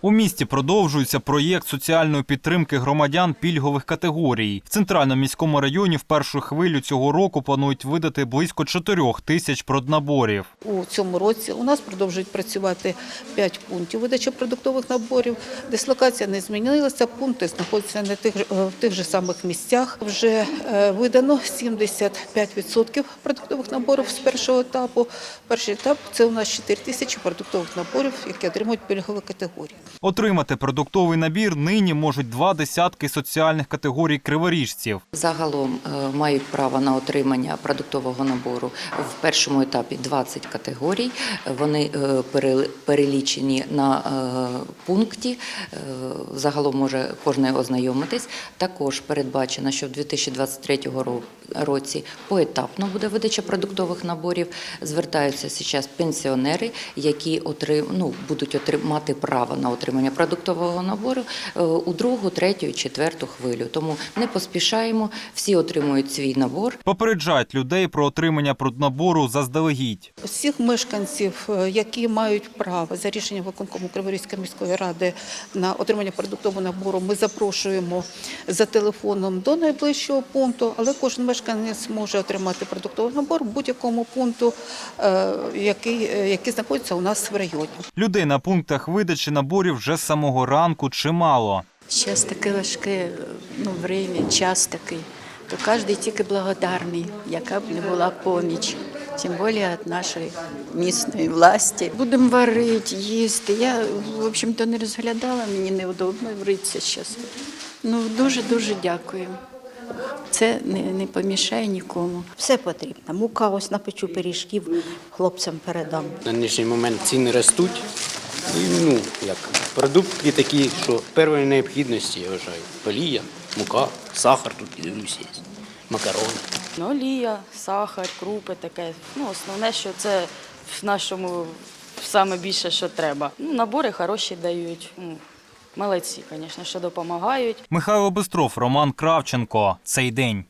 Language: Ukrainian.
У місті продовжується проєкт соціальної підтримки громадян пільгових категорій. В центральному міському районі в першу хвилю цього року планують видати близько 4 тисяч проднаборів. У цьому році у нас продовжують працювати 5 пунктів видачі продуктових наборів. Дислокація не змінилася, пункти знаходяться на тих, е, в тих же самих місцях. Вже е, видано 75% продуктових наборів з першого етапу. Перший етап це у нас 4 тисячі продуктових наборів, які отримують пільгові категорії. Отримати продуктовий набір нині можуть два десятки соціальних категорій криворіжців. Загалом е, мають право на отримання продуктового набору в першому етапі 20 категорій. Вони е, перелічені на е, пункті. Загалом може кожен ознайомитись. Також передбачено, що в 2023 році поетапно буде видача продуктових наборів. Звертаються зараз пенсіонери, які отрим, ну, будуть отрим- мати право на отримання продуктового набору е, у другу, третю четверту хвилю. Тому не поспішаємо, всі отримують свій набор. Попереджають людей про отримання проднабору заздалегідь. Всіх мешканців, е, які мають право за рішенням виконкому Криворізької міської ради на отримання продуктового набору, ми запрошуємо за телефоном до найближчого пункту, але кожен мешканець може отримати продуктовий набор в будь-якому пункту, е, який, який знаходиться у нас в районі. Людей на пунктах видачі наборів вже з самого ранку чимало. Зараз таке важке ну, время, час такий, то кожен тільки благодарний, яка б не була поміч, тим більше від нашої місної власті. Будемо варити, їсти. Я, в общем-то, не розглядала, мені неудобно варитися зараз. Ну, дуже-дуже дякую. Це не, не помішає нікому. Все потрібно. Мука, ось напечу пиріжків, хлопцям передам. На нинішній момент ціни ростуть. І, ну, як, продукти такі, що першої необхідності, я вважаю. Олія, мука, сахар тут є, макарони. Ну, олія, сахар, крупи таке. Ну, основне, що це в нашому саме більше, що треба. Ну, набори хороші дають. Ну, молодці, звісно, що допомагають. Михайло Бистров, Роман Кравченко. Цей день.